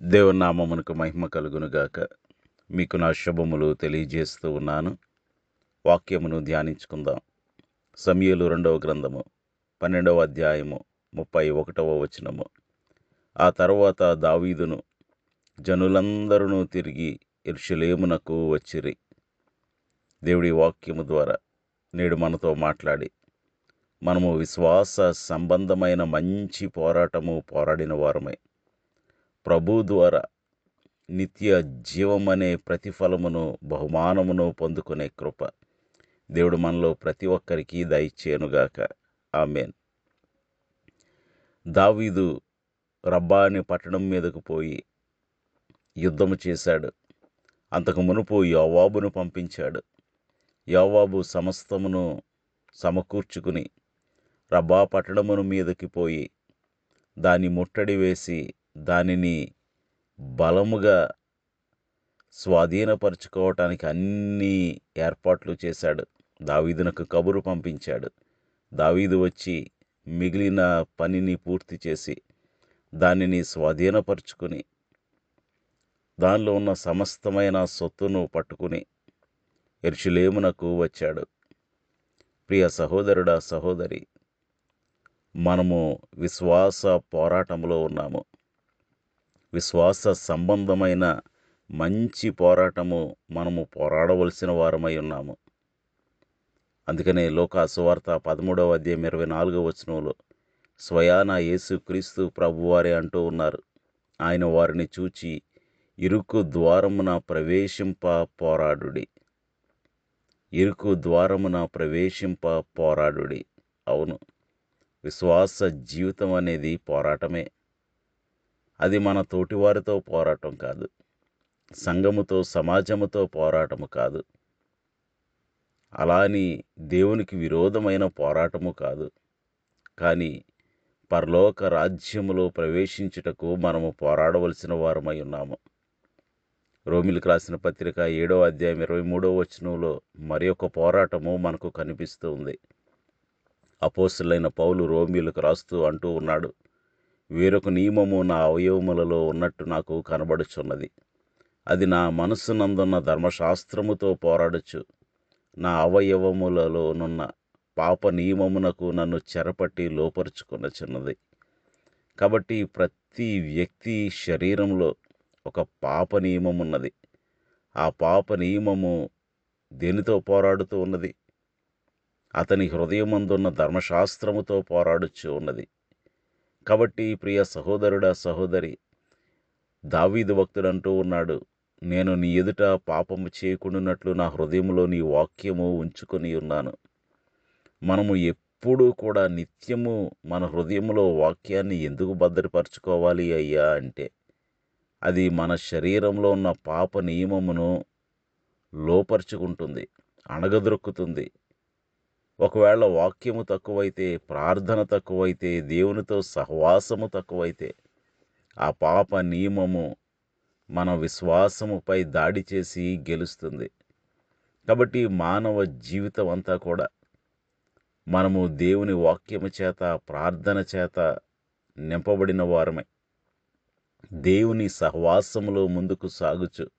దేవునామమునకు మహిమ కలుగునుగాక. మీకు నా శుభములు తెలియజేస్తూ ఉన్నాను. వాక్యమును ధ్యానించుకుందాం. సమయలు రెండవ గ్రంథము పన్నెండవ అధ్యాయము ముప్పై ఒకటవ వచనము. ఆ తర్వాత దావీదును జనులందరూ తిరిగి ఇర్షులేమునకు వచ్చిరి. దేవుడి వాక్యము ద్వారా నేడు మనతో మాట్లాడి మనము విశ్వాస సంబంధమైన మంచి పోరాటము పోరాడిన వారమై ప్రభు ద్వారా నిత్య జీవమనే ప్రతిఫలమును బహుమానమును పొందుకునే కృప దేవుడు మనలో ప్రతి ఒక్కరికి దయచేయనుగాక. ఆమెన్. దావీదు రబ్బా అనే పట్టణం మీదకు పోయి యుద్ధము చేశాడు. అంతకు మునుపు యోవాబును పంపించాడు. యోవాబు సమస్తమును సమకూర్చుకుని రబ్బా పట్టణమును మీదకి పోయి దాన్ని ముట్టడి వేసి దానిని బలముగా స్వాధీనపరచుకోవటానికి అన్ని ఏర్పాట్లు చేశాడు. దావీదునకు కబురు పంపించాడు. దావీదు వచ్చి మిగిలిన పనిని పూర్తి చేసి దానిని స్వాధీనపరుచుకుని దానిలో ఉన్న సమస్తమైన సొత్తును పట్టుకుని ఎర్షులేమునకు వచ్చాడు. ప్రియ సహోదరుడా సహోదరి మనము విశ్వాస పోరాటంలో ఉన్నాము. విశ్వాస సంబంధమైన మంచి పోరాటము మనము పోరాడవలసిన వారమై ఉన్నాము. అందుకనే లోక సువార్త పదమూడవ అధ్యాయం ఇరవై నాలుగవ వచనంలో స్వయాన యేసుక్రీస్తు ప్రభువారే అంటూ ఉన్నారు. ఆయన వారిని చూచి ఇరుకు ద్వారమున ప్రవేశింప పోరాడుడి. ఇరుకు ద్వారమున ప్రవేశింప పోరాడుడి. అవును విశ్వాస జీవితం అనేది పోరాటమే. అది మన తోటివారితో పోరాటం కాదు. సంఘముతో సమాజముతో పోరాటము కాదు. అలాని దేవునికి విరోధమైన పోరాటము కాదు. కానీ పరలోక రాజ్యములో ప్రవేశించుటకు మనము పోరాడవలసిన వారమై ఉన్నాము. రోమిలకు రాసిన పత్రిక ఏడో అధ్యాయం ఇరవై మూడో వచనంలో మరి ఒక పోరాటము మనకు కనిపిస్తూ ఉంది. అపోసులైన పౌలు రోమిలకు రాస్తూ అంటూ ఉన్నాడు. వేరొక నియమము నా అవయవములలో ఉన్నట్టు నాకు కనబడుచున్నది. అది నా మనస్సునందున్న ధర్మశాస్త్రముతో పోరాడచ్చు. నా అవయవములలోనున్న పాప నియమమునకు నన్ను చెరపట్టి లోపరుచుకున్న చిన్నది కాబట్టి ప్రతి వ్యక్తి శరీరంలో ఒక పాప నియమం ఉన్నది ఆ పాప నియమము దేనితో పోరాడుతూ ఉన్నది? అతని హృదయమందున్న ధర్మశాస్త్రముతో పోరాడుచు ఉన్నది. కాబట్టి ప్రియ సహోదరుడా సహోదరి దావీదు భక్తుడు అంటూ ఉన్నాడు నేను నీ ఎదుట పాపము చేయకుండానట్లు నా హృదయంలో నీ వాక్యము ఉంచుకొని ఉన్నాను. మనము ఎప్పుడూ కూడా నిత్యము మన హృదయంలో వాక్యాన్ని ఎందుకు భద్రపరచుకోవాలి అయ్యా అంటే అది మన శరీరంలో ఉన్న పాప నియమమును లోపరుచుకుంటుంది అణగదొరుకుతుంది. ఒకవేళ వాక్యము తక్కువైతే ప్రార్థన తక్కువైతే దేవునితో సహవాసము తక్కువైతే ఆ పాప నియమము మన విశ్వాసముపై దాడి చేసి గెలుస్తుంది. కాబట్టి మానవ జీవితం అంతా కూడా మనము దేవుని వాక్యము చేత ప్రార్థన చేత నింపబడిన వారమే. దేవుని సహవాసములో ముందుకు సాగుచు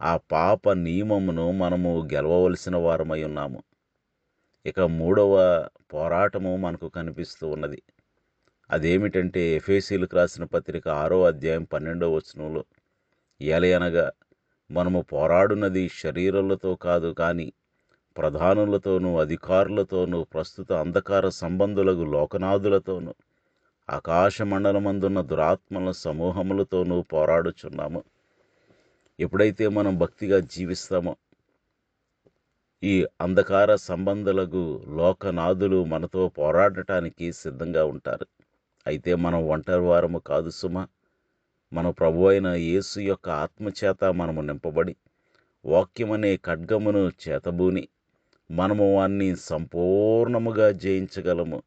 ఆ పాప నియమమును మనము గెలవవలసిన వారమై ఉన్నాము. ఇక మూడవ పోరాటము మనకు కనిపిస్తూ ఉన్నది. అదేమిటంటే ఎఫేసీలకు రాసిన పత్రిక ఆరో అధ్యాయం పన్నెండవ వచనంలో ఏలయనగా మనము పోరాడున్నది శరీరాలతో కాదు కానీ ప్రధానులతోనూ అధికారులతోనూ ప్రస్తుత అంధకార సంబంధులకు లోకనాథులతోనూ ఆకాశ మండలమందున్న దురాత్మల సమూహములతోనూ పోరాడుచున్నాము. ఎప్పుడైతే మనం భక్తిగా జీవిస్తామో ఈ అంధకార సంబంధాలకు లోకనాథులు మనతో పోరాడటానికి సిద్ధంగా ఉంటారు. అయితే మనం ఒంటరి వారము కాదు సుమ. మన ప్రభు అయిన యేసు యొక్క ఆత్మచేత మనము నింపబడి వాక్యమనే ఖడ్గమును చేతబూని మనము వాన్ని సంపూర్ణముగా జయించగలము.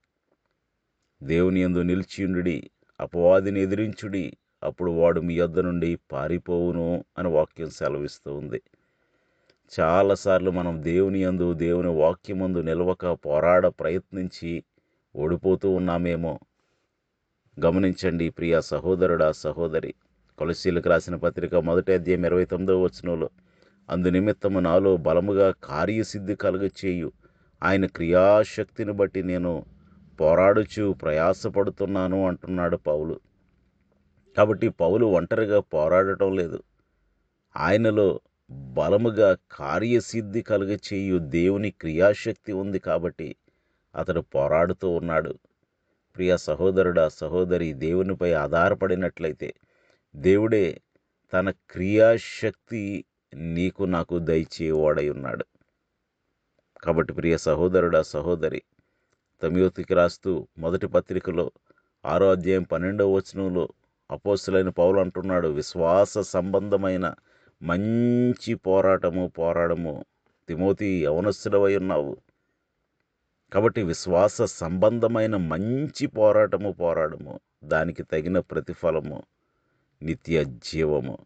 దేవుని యందు నిలిచియుండి అపవాదిని ఎదిరించుడి అప్పుడు వాడు మీ యొద్ద నుండి పారిపోవును అని వాక్యం సెలవిస్తూ ఉంది. చాలాసార్లు మనం దేవుని యందు దేవుని వాక్యమందు నిలవక పోరాడ ప్రయత్నించి ఓడిపోతూ ఉన్నామేమో. గమనించండి ప్రియ సహోదరుడా సహోదరి. కొలసీలకు రాసిన పత్రిక మొదటి అధ్యాయం ఇరవై తొమ్మిదవ వచనంలో అందునిమిత్తము నాలో బలముగా కార్యసిద్ధి కలుగ చేయు ఆయన క్రియాశక్తిని బట్టి నేను పోరాడుచు ప్రయాసపడుతున్నాను అంటున్నాడు పౌలు. కాబట్టి పౌలు ఒంటరిగా పోరాడటం లేదు. ఆయనలో బలముగా కార్యసిద్ధి కలుగచేయు దేవుని క్రియాశక్తి ఉంది కాబట్టి అతడు పోరాడుతూ ఉన్నాడు. ప్రియ సహోదరుడా సహోదరి దేవునిపై ఆధారపడినట్లయితే దేవుడే తన క్రియాశక్తి నీకు నాకు దయచేవాడై ఉన్నాడు. కాబట్టి ప్రియ సహోదరుడా సహోదరి తమియోతికి రాస్తూ మొదటి పత్రికలో ఆరో అధ్యాయం పన్నెండవ వచనంలో అపోస్తులైన పౌలు అంటున్నాడు విశ్వాస సంబంధమైన మంచి పోరాటము పోరాడము. తిమోతి యవనస్తుడవై ఉన్నావు కాబట్టి విశ్వాస సంబంధమైన మంచి పోరాటము పోరాడము. దానికి తగిన ప్రతిఫలము. నిత్య జీవము.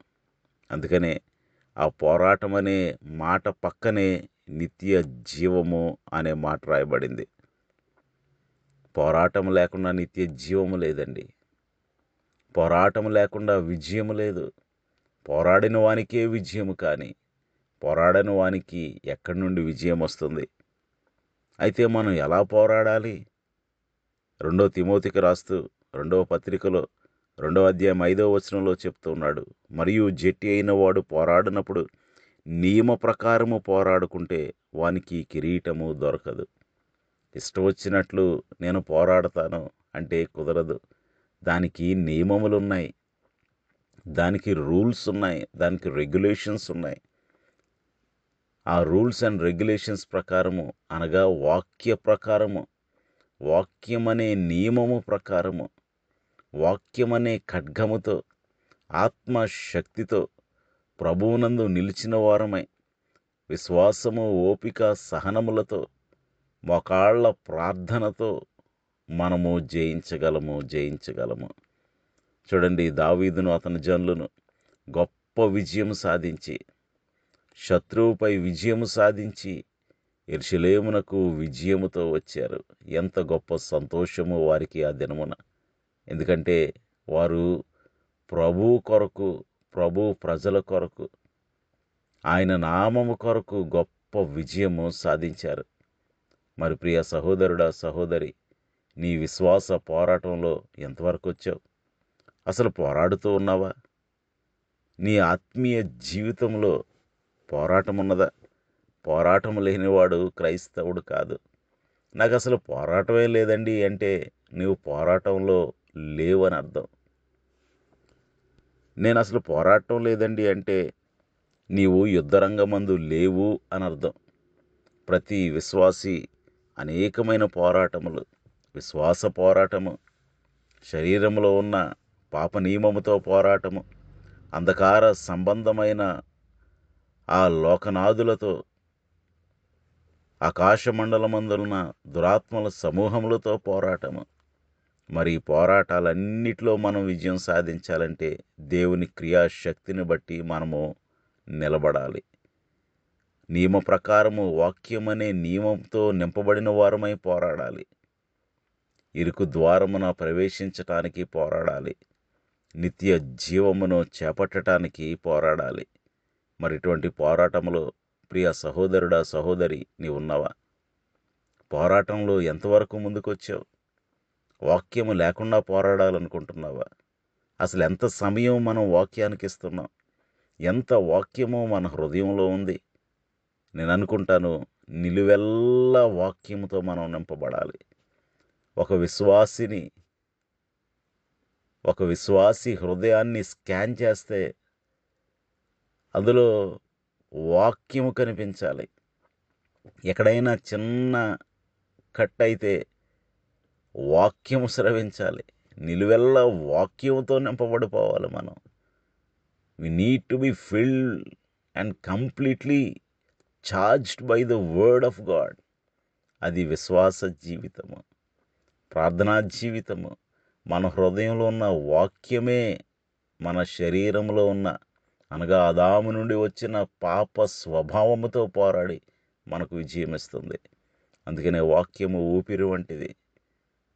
అందుకనే ఆ పోరాటం అనే మాట పక్కనే నిత్య జీవము అనే మాట రాయబడింది. పోరాటం లేకుండా నిత్య జీవము లేదండి. పోరాటం లేకుండా విజయము లేదు. పోరాడిన వానికే విజయము కానీ పోరాడని వానికి ఎక్కడి నుండి విజయం వస్తుంది? అయితే మనం ఎలా పోరాడాలి? రెండో తిమోతికి రాస్తూ రెండవ పత్రికలో రెండవ అధ్యాయం ఐదవ వచనంలో చెప్తున్నాడు మరియు జట్టి అయిన వాడు పోరాడినప్పుడు నియమ ప్రకారము పోరాడుకుంటే వానికి కిరీటము దొరకదు. ఇష్టం వచ్చినట్లు నేను పోరాడతాను అంటే కుదరదు. దానికి నియమములు ఉన్నాయి దానికి రూల్స్ ఉన్నాయి దానికి రెగ్యులేషన్స్ ఉన్నాయి. ఆ రూల్స్ అండ్ రెగ్యులేషన్స్ ప్రకారము అనగా వాక్య ప్రకారము వాక్యం అనే నియమము ప్రకారము వాక్యం అనే ఖడ్గముతో ఆత్మశక్తితో ప్రభువునందు నిలిచిన వారమై విశ్వాసము ఓపిక సహనములతో మొకాళ్ళ ప్రార్థనతో మనము జయించగలము జయించగలము. చూడండి దావీదును అతని జనులను గొప్ప విజయం సాధించి శత్రువుపై విజయము సాధించి ఎర్షలేమునకు విజయముతో వచ్చారు. ఎంత గొప్ప సంతోషము వారికి ఆ దినమున. ఎందుకంటే వారు ప్రభు కొరకు ప్రభు ప్రజల కొరకు ఆయన నామము కొరకు గొప్ప విజయము సాధించారు. మరి ప్రియ సహోదరుడా సహోదరి నీ విశ్వాస పోరాటంలో ఎంతవరకు వచ్చావు? అసలు పోరాడుతూ ఉన్నావా? నీ ఆత్మీయ జీవితంలో పోరాటం ఉన్నదా పోరాటం లేనివాడు క్రైస్తవుడు కాదు. నాకు అసలు పోరాటమే లేదండి అంటే నీవు పోరాటంలో లేవని అర్థం. నేను అసలు పోరాటం లేదండి అంటే నీవు యుద్ధరంగమందు లేవు అని అర్థం. ప్రతి విశ్వాసి అనేకమైన పోరాటములు విశ్వాస పోరాటము శరీరంలో ఉన్న పాప నియమముతో పోరాటము అంధకార సంబంధమైన ఆ లోకనాదులతో ఆకాశమండలమందున్న దురాత్మల సమూహములతో పోరాటము. మరి ఈ పోరాటాలన్నిటిలో మనం విజయం సాధించాలంటే దేవుని క్రియాశక్తిని బట్టి మనము నిలబడాలి. నియమ ప్రకారము వాక్యం అనే నియమంతో నింపబడిన వారమై పోరాడాలి. ఇరుకు ద్వారమున ప్రవేశించటానికి పోరాడాలి. నిత్య జీవమును చేపట్టడానికి పోరాడాలి. మరి ఇటువంటి పోరాటంలో ప్రియ సహోదరుడా సహోదరి నీ ఉన్నావా పోరాటంలో ఎంతవరకు ముందుకొచ్చావు? వాక్యము లేకుండా పోరాడాలనుకుంటున్నావా? అసలు ఎంత సమయం మనం వాక్యానికి ఇస్తున్నాం ఎంత వాక్యము మన హృదయంలో ఉంది? నేను అనుకుంటాను నిలువెల్లా వాక్యముతో మనం నింపబడాలి. ఒక విశ్వాసిని ఒక విశ్వాసి హృదయాన్ని స్కాన్ చేస్తే అందులో వాక్యము కనిపించాలి. ఎక్కడైనా చిన్న కట్ అయితే వాక్యము స్రవించాలి. నిలువెల్ల వాక్యముతో నింపబడిపోవాలి మనం. We need to be filled and completely charged by the word of God అది విశ్వాస జీవితము ప్రార్థనా జీవితము. మన హృదయంలో ఉన్న వాక్యమే మన శరీరంలో ఉన్న అనగా అదాము నుండి వచ్చిన పాప స్వభావముతో పోరాడి మనకు విజయం ఇస్తుంది. అందుకనే వాక్యము ఊపిరి వంటిది.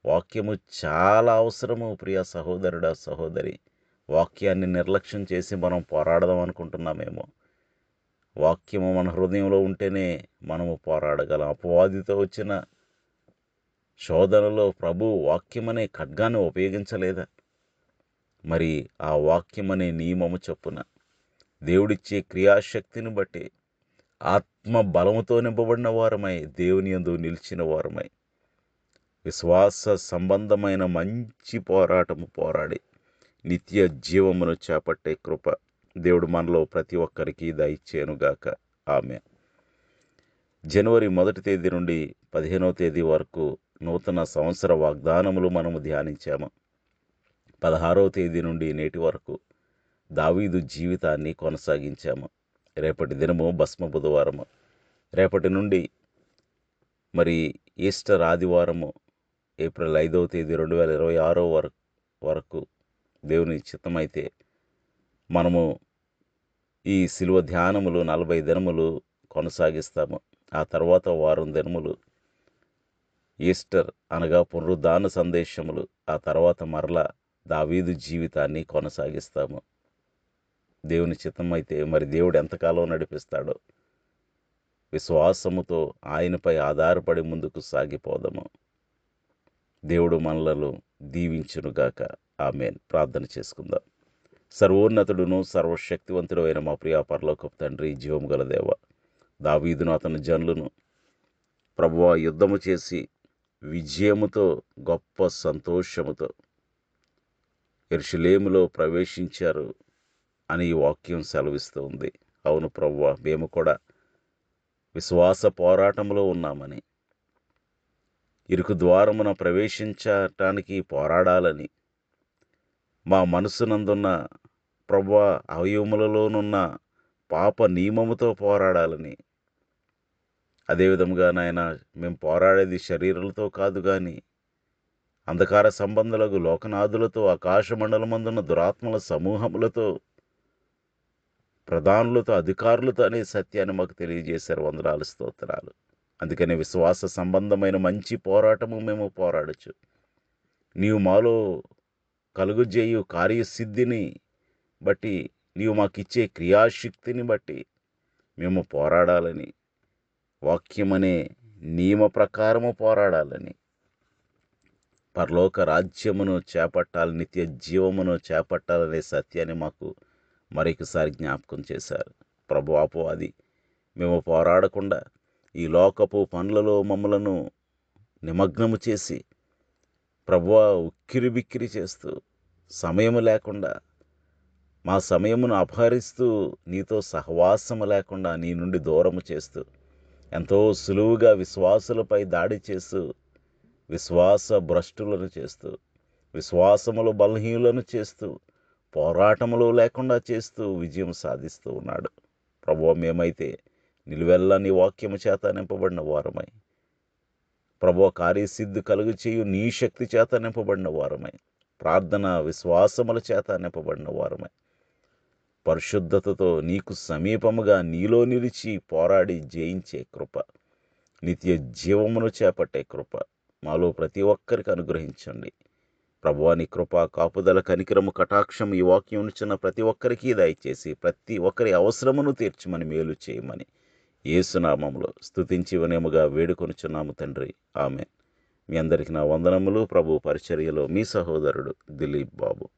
వాక్యము చాలా అవసరము ప్రియ సహోదరుడా సహోదరి. వాక్యాన్ని నిర్లక్ష్యం చేసి మనం పోరాడదాం అనుకుంటున్నామేమో. వాక్యము మన హృదయంలో ఉంటేనే మనము పోరాడగలం. అపవాదితో వచ్చిన శోధనలో ప్రభు వాక్యమనే ఖడ్గాన్ని ఉపయోగించలేదా? మరి ఆ వాక్యమనే నియమము చొప్పున దేవుడిచ్చే క్రియాశక్తిని బట్టి ఆత్మ బలముతో నింపబడిన వారమై దేవుని యందు నిలిచిన వారమై విశ్వాస సంబంధమైన మంచి పోరాటము పోరాడి నిత్య జీవమును చేపట్టే కృప దేవుడు మనలో ప్రతి ఒక్కరికి దయచేనుగాక ఆమె జనవరి మొదటి తేదీ నుండి పదిహేనవ తేదీ వరకు నూతన సంవత్సర వాగ్దానములు మనము ధ్యానించాము. పదహారవ తేదీ నుండి నేటి వరకు దావీదు జీవితాన్ని కొనసాగించాము. రేపటి దినము భస్మ బుధవారము. రేపటి నుండి మరి ఈస్టర్ ఆదివారము ఏప్రిల్ ఐదవ తేదీ రెండు వేల ఇరవై ఆరో వరకు వరకు దేవుని చిత్తమైతే మనము ఈ శిలువ ధ్యానములు నలభై దినములు కొనసాగిస్తాము. ఆ తర్వాత వారం దినములు ఈస్టర్ అనగా పునరుద్ధాన సందేశములు. ఆ తర్వాత మరలా దావీదు జీవితాన్ని కొనసాగిస్తాము. దేవుని చిత్తమైతే మరి దేవుడు ఎంతకాలం నడిపిస్తాడో? విశ్వాసముతో ఆయనపై ఆధారపడి ముందుకు సాగిపోదాము. దేవుడు మనలను దీవించునుగాక. ఆమెన్. ప్రార్థన చేసుకుందాం. సర్వోన్నతుడును సర్వశక్తివంతుడు అయిన మా ప్రియా పరలోకపు తండ్రి జీవం గల దేవ. దావీదును అతని జనులను ప్రభువ యుద్ధము చేసి విజయముతో గొప్ప సంతోషముతో ఎరుషులేములో ప్రవేశించారు అని ఈ వాక్యం సెలవిస్తూ ఉంది. అవును ప్రవ్వ మేము కూడా విశ్వాస పోరాటంలో ఉన్నామని ఇరుకు ద్వారమున ప్రవేశించటానికి పోరాడాలని మా మనసునందున్న ప్రవ్వ అవయములలోనున్న పాప నియమముతో పోరాడాలని అదేవిధముగా నాయన మేము పోరాడేది శరీరాలతో కాదు కానీ అంధకార సంబంధులకు లోకనాథులతో ఆకాశమండలమందున్న దురాత్మల సమూహములతో ప్రధానులతో అధికారులతో అనే సత్యాన్ని మాకు తెలియజేశారు. వందనాలు స్తోత్రాలు. అందుకనే విశ్వాస సంబంధమైన మంచి పోరాటము మేము పోరాడచ్చు. నీవు మాలో కలుగుజేయు కార్యసిద్ధిని బట్టి నీవు మాకిచ్చే క్రియాశక్తిని బట్టి మేము పోరాడాలని వాక్యమనే నియమ ప్రకారము పోరాడాలని. పరలోక రాజ్యమును చేపట్టాలి నిత్య జీవమును చేపట్టాలనే సత్యాన్ని మాకు మరొకసారి జ్ఞాపకం చేశారు. ప్రభు అపవాది మేము పోరాడకుండా ఈ లోకపు పనులలో మమ్మలను నిమగ్నము చేసి ప్రభువ ఉక్కిరి బిక్కిరి చేస్తూ సమయము లేకుండా మా సమయమును అపహరిస్తూ నీతో సహవాసము లేకుండా నీ నుండి దూరము చేస్తూ ఎంతో సులువుగా విశ్వాసులపై దాడి చేస్తూ విశ్వాస భ్రష్టులను చేస్తూ విశ్వాసములు బలహీనులను చేస్తూ పోరాటములు లేకుండా చేస్తూ విజయం సాధిస్తూ ఉన్నాడు. ప్రభు మేమైతే నిలువెల్లా నీ వాక్యము చేత నింపబడిన వారమై ప్రభు కార్యసిద్ధి కలుగు చేయు నీ శక్తి చేత నింపబడిన వారమై ప్రార్థన విశ్వాసముల చేత నింపబడిన వారమై పరిశుద్ధతతో నీకు సమీపముగా నీలో నిలిచి పోరాడి జయించే కృప నిత్య జీవమును చేపట్టే కృప మాలో ప్రతి ఒక్కరికి అనుగ్రహించండి. ప్రభువాని కృప కాపుదల కనికరము కటాక్షం ఈ వాక్యం ఉంచిన ప్రతి ఒక్కరికి దయచేసి ప్రతి ఒక్కరి అవసరమును తీర్చమని మేలు చేయమని ఏసునామంలో స్థుతించి వినేముగా వేడుకొనుచున్నాము తండ్రి. ఆమె మీ అందరికి నా వందనములు. ప్రభు పరిచర్యలో మీ సహోదరుడు దిలీప్ బాబు.